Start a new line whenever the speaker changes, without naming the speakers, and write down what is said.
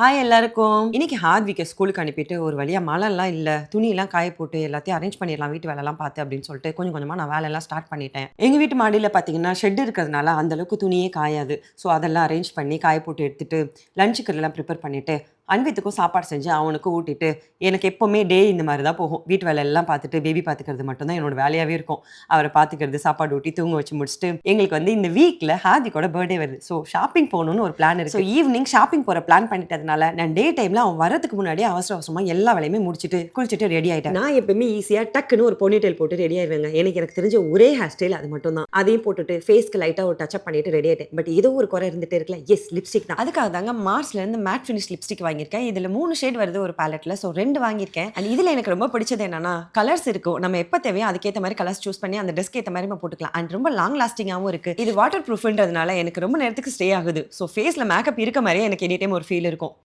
Hi எல்லாருக்கும். இன்னைக்கு ஹார்த்விக்கை ஸ்கூலுக்கு அனுப்பிட்டு ஒரு வழியாக மழைலாம் இல்லை துணியெல்லாம் காய போட்டு எல்லாத்தையும் அரேஞ்ச் பண்ணிடலாம் வீட்டு வேலைலாம் பார்த்து அப்படின்னு சொல்லிட்டு கொஞ்சம் கொஞ்சமாக நான் வேலையெல்லாம் ஸ்டார்ட் பண்ணிட்டேன். எங்கள் வீட்டு மாடியில் பார்த்தீங்கன்னா ஷெட் இருக்கிறதுனால அந்தளவுக்கு துணியே காயாது. ஸோ அதெல்லாம் அரேஞ்ச் பண்ணி காய போட்டு எடுத்துட்டு லஞ்சுக்கு எல்லாம் ப்ரிப்பேர் பண்ணிவிட்டு அன்வித்துக்கும் சாப்பாடு செஞ்சு அவனுக்கு ஊட்டிட்டு எனக்கு எப்போவுமே டே இந்த மாதிரி தான் போகும். வீட்டு வேலை எல்லாம் பார்த்துட்டு பேபி பார்த்துக்கிறது மட்டும்தான் என்னோட வேலையாகவே இருக்கும். அவரை பார்த்துக்கிறது சாப்பாடு ஊட்டி தூங்க வச்சு முடிச்சுட்டு எங்களுக்கு வந்து இந்த வீக்கில் ஹாதிக்கோட பர்த்டே வருது. ஸோ ஷாப்பிங் போகணும்னு ஒரு பிளான் இருக்கு. ஸோ ஈவினிங் ஷாப்பிங் போகிற பிளான் பண்ணிட்டதுனால நான் டே டைமில் அவன் வரதுக்கு முன்னாடியே அவசர அவசரமாக எல்லா வேலையுமே முடிச்சுட்டு குளிச்சுட்டு ரெடி ஆகிட்டேன் நான் எப்பவுமே ஈஸியாக டக்குன்னு ஒரு பொனிடெயில் போட்டு ரெடி ஆயிடுவேங்க எனக்கு எனக்கு தெரிஞ்ச ஒரே ஹேர் ஸ்டைல் அது மட்டும் தான். அதையும் போட்டுட்டு ஃபேஸ்க்கு லைட்டாக ஒரு டச்சப் பண்ணிட்டு ரெடி ஆகிட்டேன் பட் ஏதோ ஒரு குறை இருந்துட்டே இருக்கல எஸ் லிப்ஸ்டிக் தான். அதுக்காக தாங்க மார்ஸ்லேருந்து மேட் ஃபினிஷ் லிப்ஸ்டிக் வாங்கியிருக்கேன். இதில் மூணு ஷேட் வருது ஒரு பேலட்டில் ஸோ ரெண்டு வாங்கியிருக்கேன். அண்ட் இதில் எனக்கு ரொம்ப பிடிச்சது என்னன்னா கலர்ஸ் இருக்கும். நம்ம எப்போ தேவையோ அதுக்கேற்ற மாதிரி கலர்ஸ் சூஸ் பண்ணி அந்த ட்ரெஸ்க்கு ஏற்ற மாதிரி நம்ம போட்டுக்கலாம். அண்ட் ரொம்ப லாங் லாஸ்டிங்காகவும் இருக்கு. இது வாட்டர் ப்ரூஃப்ன்றதுனால எனக்கு ரொம்ப நேரத்துக்கு ஸ்டே ஆகுது. ஸோ ஃபேஸில் மேக்கப் இருக்க மாதிரியே எனக்கு எனி டைம் ஒரு ஃபீல் இருக்கும்.